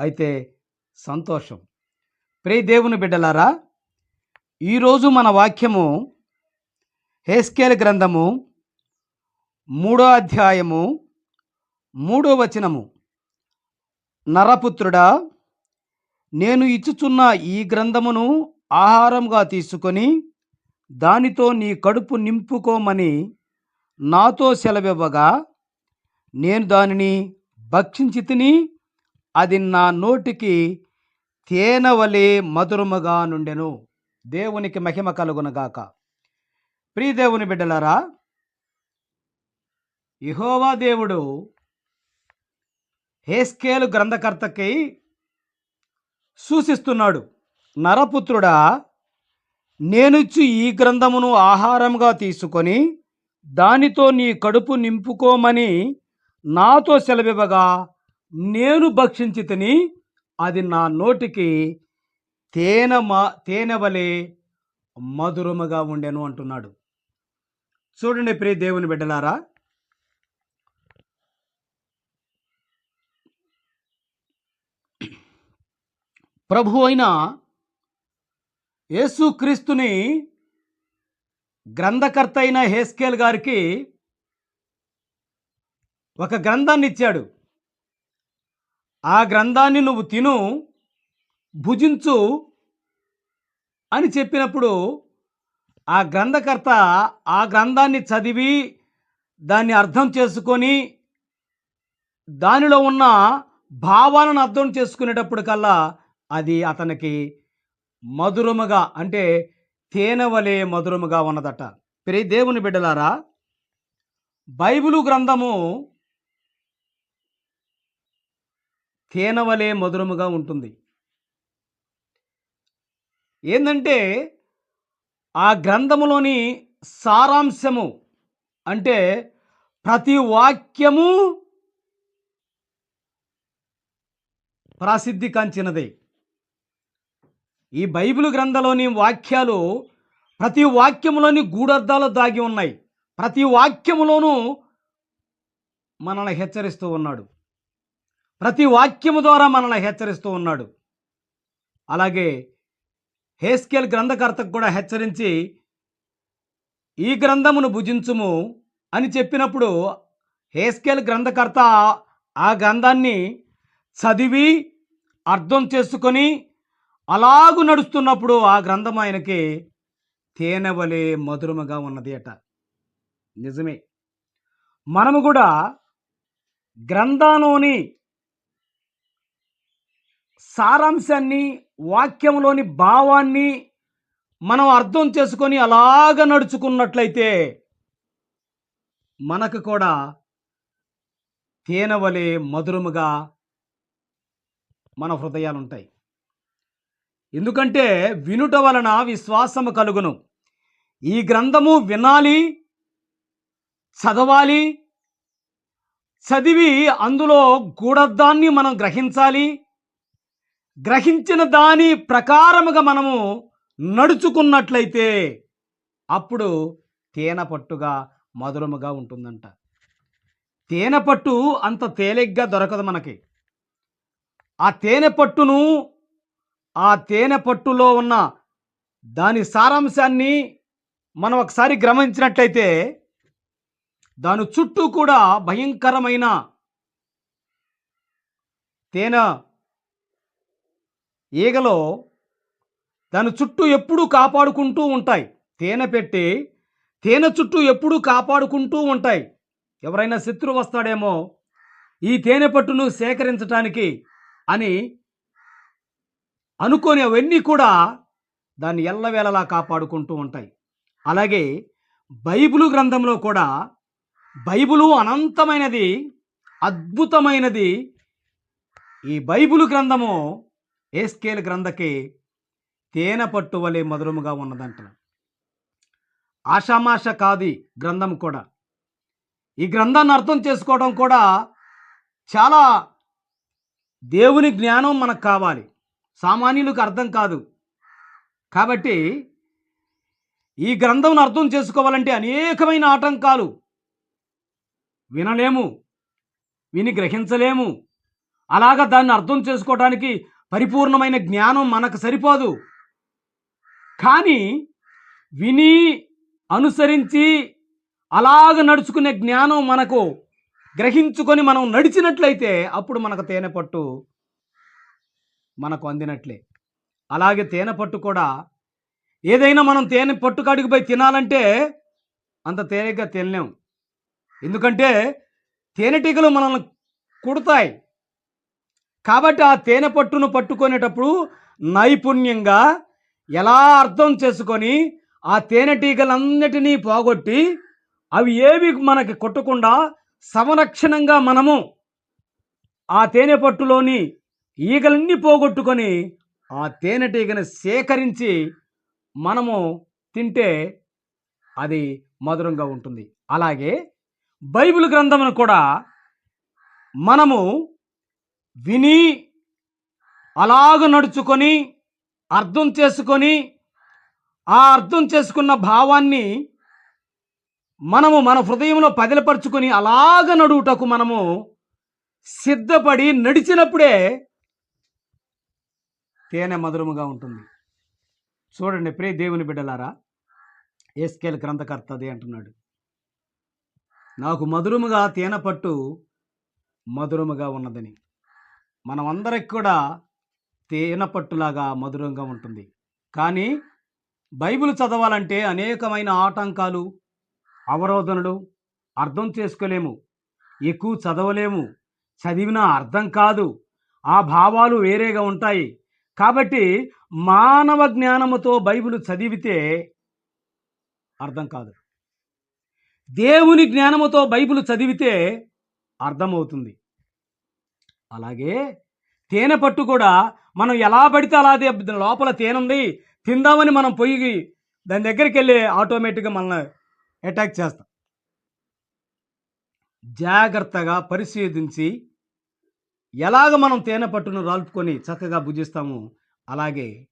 అయితే సంతోషం. ప్రే దేవుని బిడ్డలారా ఈరోజు మన వాక్యము హేస్కేల్ గ్రంథము మూడో అధ్యాయము మూడో వచనము. నరపుత్రుడా నేను ఇచ్చుచున్న ఈ గ్రంథమును ఆహారంగా తీసుకొని దానితో నీ కడుపు నింపుకోమని నాతో సెలవివ్వగా నేను దానిని భక్షించి తిని అది నా నోటికి తేనవలి మధురముగా నుండెను. దేవునికి మహిమ కలుగునగాక. ప్రియదేవుని బిడ్డలారా ఇహోవా దేవుడు హేస్కేలు గ్రంథకర్తకి సూచిస్తున్నాడు నరపుత్రుడా నేనుచ్చి ఈ గ్రంథమును ఆహారంగా తీసుకొని దానితో నీ కడుపు నింపుకోమని నాతో సెలవివ్వగా నేను భక్షించి తిని అది నా నోటికి తేనె మా తేనె వలె మధురముగా ఉండెను అంటున్నాడు. చూడండి ప్రియ దేవుని బిడ్డలారా ప్రభు అయిన యేసుక్రీస్తుని గ్రంథకర్త అయిన హేస్కేల్ గారికి ఒక గ్రంథాన్ని ఇచ్చాడు. ఆ గ్రంథాన్ని నువ్వు తిను భుజించు అని చెప్పినప్పుడు ఆ గ్రంథకర్త ఆ గ్రంథాన్ని చదివి దాన్ని అర్థం చేసుకొని దానిలో ఉన్న భావాలను అర్థం చేసుకునేటప్పుడు కల్లా అది అతనికి మధురముగా అంటే తేనె వలె మధురముగా ఉన్నదట. ప్రే దేవుని బిడ్డలారా బైబిలు గ్రంథము తేనవలే మధురముగా ఉంటుంది. ఏంటంటే ఆ గ్రంథములోని సారాంశము అంటే ప్రతి వాక్యము ప్రసిద్ధి కాంచినదే. ఈ బైబిల్ గ్రంథంలోని వాక్యాలు ప్రతి వాక్యములోని గూఢార్థాలు దాగి ఉన్నాయి. ప్రతి వాక్యములోనూ మనల్ని హెచ్చరిస్తూ ఉన్నాడు. ప్రతి వాక్యము ద్వారా మనల్ని హెచ్చరిస్తూ ఉన్నాడు. అలాగే హేస్కేల్ గ్రంథకర్తకు కూడా హెచ్చరించి ఈ గ్రంథమును భుజించుము అని చెప్పినప్పుడు హేస్కేల్ గ్రంథకర్త ఆ గ్రంథాన్ని చదివి అర్థం చేసుకొని అలాగు నడుస్తున్నప్పుడు ఆ గ్రంథం ఆయనకి తేనె వలె మధురముగా ఉన్నది అట. నిజమే. మనము కూడా గ్రంథాలోని సారాంశాన్ని వాక్యంలోని భావాన్ని మనం అర్థం చేసుకొని అలాగ నడుచుకున్నట్లయితే మనకు కూడా తేనవలే మధురముగా మన హృదయాలు ఉంటాయి ఎందుకంటే వినుట వలన విశ్వాసము కలుగును. ఈ గ్రంథము వినాలి చదవాలి చదివి అందులో గూఢద్దాన్ని మనం గ్రహించాలి గ్రహించిన దాని ప్రకారముగా మనము నడుచుకున్నట్లయితే అప్పుడు తేనె పట్టుగా మధురముగా ఉంటుందంట. తేనె పట్టు అంత తేలిగ్గా దొరకదు మనకి. ఆ తేనె పట్టును ఆ తేనె పట్టులో ఉన్న దాని సారాంశాన్ని మనం ఒకసారి గమనించినట్లయితే దాని చుట్టూ కూడా భయంకరమైన తేనె ఈగలో దాని చుట్టూ ఎప్పుడూ కాపాడుకుంటూ ఉంటాయి. తేనె పెట్టి తేనె చుట్టూ ఎప్పుడూ కాపాడుకుంటూ ఉంటాయి. ఎవరైనా శత్రువు వస్తాడేమో ఈ తేనె పట్టును సేకరించటానికి అని అనుకొని అవన్నీ కూడా దాన్ని ఎల్లవేళలా కాపాడుకుంటూ ఉంటాయి. అలాగే బైబిలు గ్రంథంలో కూడా బైబిలు అనంతమైనది అద్భుతమైనది. ఈ బైబిలు గ్రంథము ఏస్కేల్ గ్రంథకి తేనె పట్టు వలె మధురముగా ఉన్నదంట ఆషామాష కాది గ్రంథం కూడా. ఈ గ్రంథాన్ని అర్థం చేసుకోవడం కూడా చాలా దేవుని జ్ఞానం మనకు కావాలి. సామాన్యులకు అర్థం కాదు. కాబట్టి ఈ గ్రంథం అర్థం చేసుకోవాలంటే అనేకమైన ఆటంకాలు. వినలేము విని గ్రహించలేము. అలాగ దాన్ని అర్థం చేసుకోవడానికి పరిపూర్ణమైన జ్ఞానం మనకు సరిపోదు. కానీ విని అనుసరించి అలాగ నడుచుకునే జ్ఞానం మనకు గ్రహించుకొని మనం నడిచినట్లయితే అప్పుడు మనకు తేనె పట్టు మనకు అందినట్లే. అలాగే తేనె పట్టు కూడా ఏదైనా మనం తేనె పట్టు కాడికి పోయి తినాలంటే అంత తేలిగ్గా తినలేము ఎందుకంటే తేనెటీగలు మనల్ని కుడతాయి. కాబట్టి ఆ తేనె పట్టును పట్టుకునేటప్పుడు నైపుణ్యంగా ఎలా అర్థం చేసుకొని ఆ తేనెటీగలన్నిటినీ పోగొట్టి అవి ఏవి మనకి కొట్టకుండా సంరక్షణంగా మనము ఆ తేనె పట్టులోని ఈగలన్నీ పోగొట్టుకొని ఆ తేనెటీగను సేకరించి మనము తింటే అది మధురంగా ఉంటుంది. అలాగే బైబిల్ గ్రంథమును కూడా మనము విని అలాగ నడుచుకొని అర్థం చేసుకొని ఆ అర్థం చేసుకున్న భావాన్ని మనము మన హృదయంలో పదిలపరుచుకొని అలాగ నడువుటకు మనము సిద్ధపడి నడిచినప్పుడే తేనె మధురముగా ఉంటుంది. చూడండి ప్రే దేవుని బిడ్డలారా ఏస్కేల్ గ్రంథకర్త అదే అంటున్నాడు. నాకు మధురముగా తేనె పట్టు మధురముగా ఉన్నదని. మనమందరికి కూడా తేనె పట్టులాగా మధురంగా ఉంటుంది. కానీ బైబిల్ చదవాలంటే అనేకమైన ఆటంకాలు అవరోధనలు అర్థం చేసుకోలేము. ఎక్కువ చదవలేము. చదివినా అర్థం కాదు. ఆ భావాలు వేరేగా ఉంటాయి. కాబట్టి మానవ జ్ఞానముతో బైబిల్ చదివితే అర్థం కాదు. దేవుని జ్ఞానముతో బైబిల్ చదివితే అర్థమవుతుంది. అలాగే తేనె పట్టు కూడా మనం ఎలా పడితే అలా లోపల తేనె ఉంది తిందామని మనం పొయ్యి దాని దగ్గరికి వెళ్ళి ఆటోమేటిక్గా మనల్ని అటాక్ చేస్తాం. జాగ్రత్తగా పరిశీలించి ఎలాగ మనం తేనె పట్టును రాల్పుకొని చక్కగా భుజిస్తామో అలాగే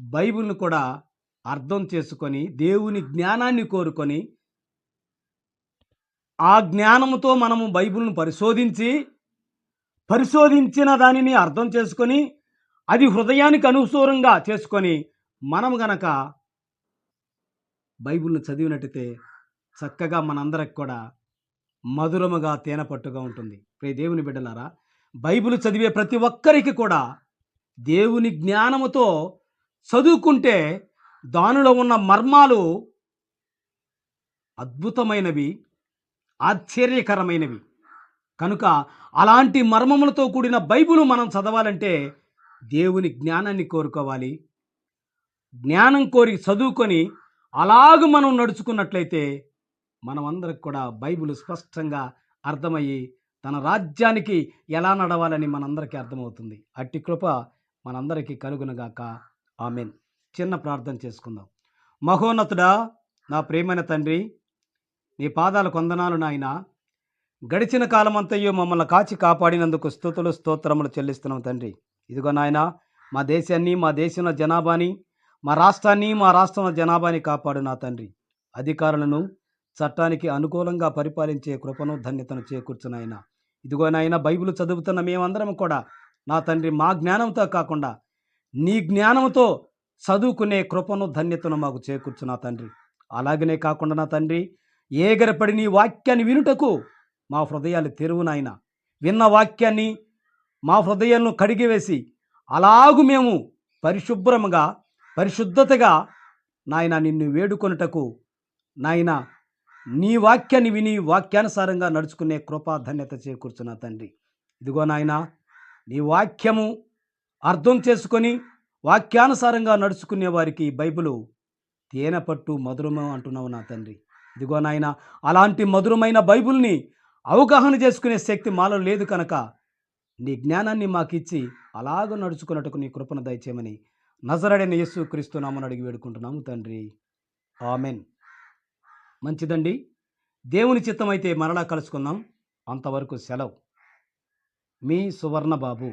బైబిల్ను కూడా అర్థం చేసుకొని దేవుని జ్ఞానాన్ని కోరుకొని ఆ జ్ఞానముతో మనము బైబిల్ను పరిశోధించి పరిశోధించిన దానిని అర్థం చేసుకొని అది హృదయానికి అనుసూరంగా చేసుకొని మనం గనక బైబిల్ను చదివినట్టయితే చక్కగా మనందరికి కూడా మధురముగా తేనె పట్టుగా ఉంటుంది. ప్రే దేవుని బిడ్డలారా బైబిల్ చదివే ప్రతి ఒక్కరికి కూడా దేవుని జ్ఞానముతో చదువుకుంటే దానిలో ఉన్న మర్మాలు అద్భుతమైనవి ఆశ్చర్యకరమైనవి. కనుక అలాంటి మర్మములతో కూడిన బైబిల్ మనం చదవాలంటే దేవుని జ్ఞానాన్ని కోరుకోవాలి. జ్ఞానం కోరి చదువుకొని అలాగ మనం నడుచుకున్నట్లయితే మనమందరికి కూడా బైబిల్ స్పష్టంగా అర్థమయ్యి తన రాజ్యానికి ఎలా నడవాలని మనందరికీ అర్థమవుతుంది. అట్టి కృప మనందరికీ కలుగునగాక. ఆమెన్. చిన్న ప్రార్థన చేసుకుందాం. మహోన్నతుడా నా ప్రేమైన తండ్రి నీ పాదాల కొందనాలు నాయన. గడిచిన కాలమంతయో మమ్మల్ని కాచి కాపాడినందుకు స్థుతులు స్తోత్రములు చెల్లిస్తున్నాం తండ్రి. ఇదిగో నాయన మా దేశాన్ని మా దేశంలో జనాభాని మా రాష్ట్రాన్ని మా రాష్ట్రంలో జనాభాని కాపాడు నా తండ్రి. అధికారులను చట్టానికి అనుకూలంగా పరిపాలించే కృపను ధన్యతను చేకూర్చునాయన ఇదిగో నాయన బైబిల్ చదువుతున్న మేమందరం కూడా నా తండ్రి మా జ్ఞానంతో కాకుండా నీ జ్ఞానంతో చదువుకునే కృపను ధన్యతను మాకు చేకూర్చు నా తండ్రి. అలాగనే కాకుండా నా తండ్రి ఏగరపడి నీ వాక్యాన్ని వినుటకు మా హృదయాలు తెరువు నాయన. విన్న వాక్యాన్ని మా హృదయాలను కడిగివేసి అలాగు మేము పరిశుభ్రముగా పరిశుద్ధతగా నాయన నిన్ను వేడుకొనుటకు. నాయన నీ వాక్యాన్ని విని వాక్యానుసారంగా నడుచుకునే కృపా ధన్యత చేకూర్చున్న తండ్రి. ఇదిగో నాయన నీ వాక్యము అర్థం చేసుకొని వాక్యానుసారంగా నడుచుకునే వారికి బైబిలు తేనె పట్టు మధురము అంటున్నావు నా తండ్రి. ఇదిగో నాయన అలాంటి మధురమైన బైబిల్ని అవగాహన చేసుకునే శక్తి మాలో లేదు కనుక నీ జ్ఞానాన్ని మాకిచ్చి అలాగ నడుచుకున్నట్టుకు నీ కృపను దయచేయమని నజరడైన యేసు క్రీస్తునామని అడిగి వేడుకుంటున్నాము తండ్రి. ఆమెన్. మంచిదండి. దేవుని చిత్తమైతే మరలా కలుసుకుందాం. అంతవరకు సెలవు. మీ సువర్ణ బాబు